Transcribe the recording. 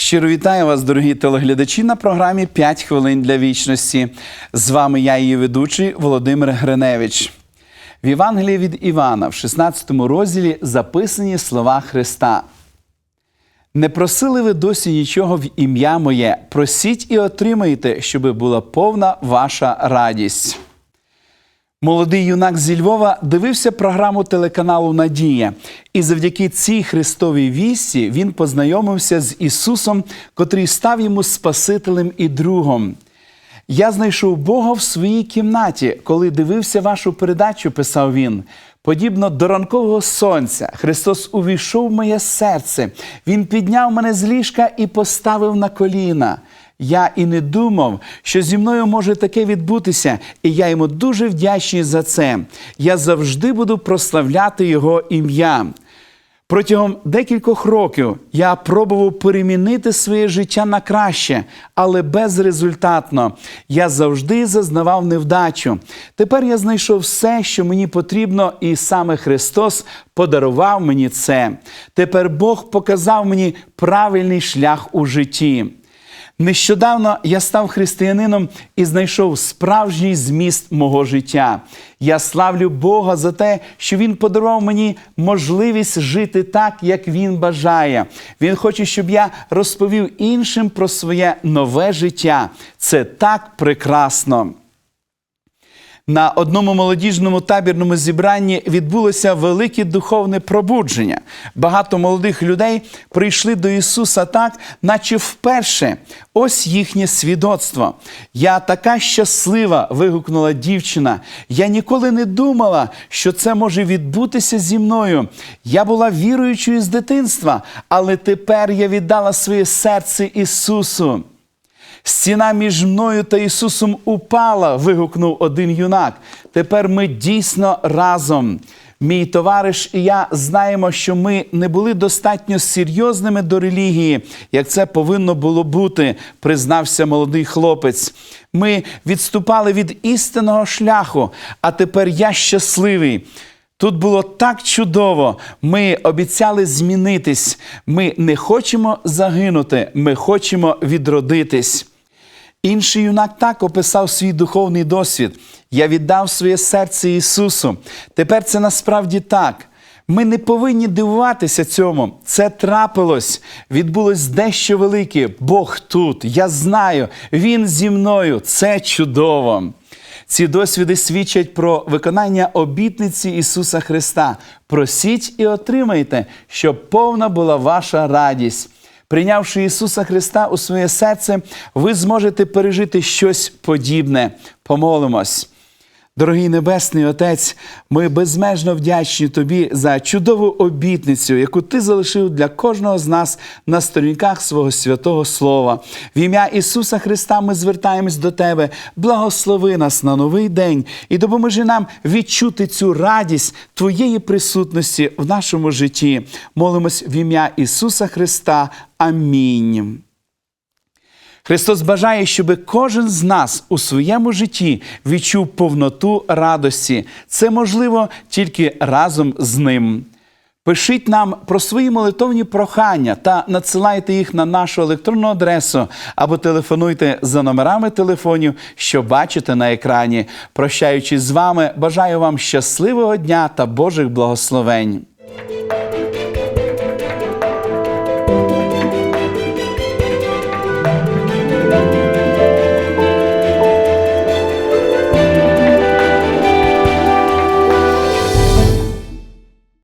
Щиро вітаю вас, дорогі телеглядачі, на програмі «5 хвилин для вічності. З вами я, її ведучий Володимир Гриневич. В Євангелії від Івана, в 16 розділі, записані слова Христа. Не просили ви досі нічого в ім'я моє, просіть і отримайте, щоби була повна ваша радість. Молодий юнак зі Львова дивився програму телеканалу Надія, і завдяки цій Христовій вісті він познайомився з Ісусом, котрий став йому Спасителем і другом. Я знайшов Бога в своїй кімнаті, коли дивився вашу передачу, писав він. Подібно до ранкового сонця, Христос увійшов в моє серце. Він підняв мене з ліжка і поставив на коліна. Я і не думав, що зі мною може таке відбутися, і я йому дуже вдячний за це. Я завжди буду прославляти Його ім'я. Протягом декількох років я пробував перемінити своє життя на краще, але безрезультатно. Я завжди зазнавав невдачу. Тепер я знайшов все, що мені потрібно, і саме Христос подарував мені це. Тепер Бог показав мені правильний шлях у житті. Нещодавно я став християнином і знайшов справжній зміст мого життя. Я славлю Бога за те, що Він подарував мені можливість жити так, як Він бажає. Він хоче, щоб я розповів іншим про своє нове життя. Це так прекрасно. На одному молодіжному табірному зібранні відбулося велике духовне пробудження. Багато молодих людей прийшли до Ісуса так, наче вперше. Ось їхнє свідоцтво. Я така щаслива, вигукнула дівчина. Я ніколи не думала, що це може відбутися зі мною. Я була віруючою з дитинства, але тепер я віддала своє серце Ісусу. Стіна між мною та Ісусом упала, вигукнув один юнак. Тепер ми дійсно разом. Мій товариш і я знаємо, що ми не були достатньо серйозними до релігії, як це повинно було бути, признався молодий хлопець. Ми відступали від істинного шляху, а тепер я щасливий. Тут було так чудово. Ми обіцяли змінитись. Ми не хочемо загинути, ми хочемо відродитись. Інший юнак так описав свій духовний досвід. Я віддав своє серце Ісусу. Тепер це насправді так. Ми не повинні дивуватися цьому. Це трапилось. Відбулось дещо велике. Бог тут. Я знаю, Він зі мною. Це чудово. Ці досвіди свідчать про виконання обітниці Ісуса Христа. Просіть і отримайте, щоб повна була ваша радість. Прийнявши Ісуса Христа у своє серце, ви зможете пережити щось подібне. Помолимось. Дорогий Небесний Отець, ми безмежно вдячні Тобі за чудову обітницю, яку Ти залишив для кожного з нас на сторінках свого святого Слова. В ім'я Ісуса Христа ми звертаємось до Тебе. Благослови нас на новий день і допоможи нам відчути цю радість Твоєї присутності в нашому житті. Молимось в ім'я Ісуса Христа. Амінь. Христос бажає, щоб кожен з нас у своєму житті відчув повноту радості. Це можливо тільки разом з ним. Пишіть нам про свої молитовні прохання та надсилайте їх на нашу електронну адресу або телефонуйте за номерами телефонів, що бачите на екрані. Прощаючись з вами, бажаю вам щасливого дня та Божих благословень.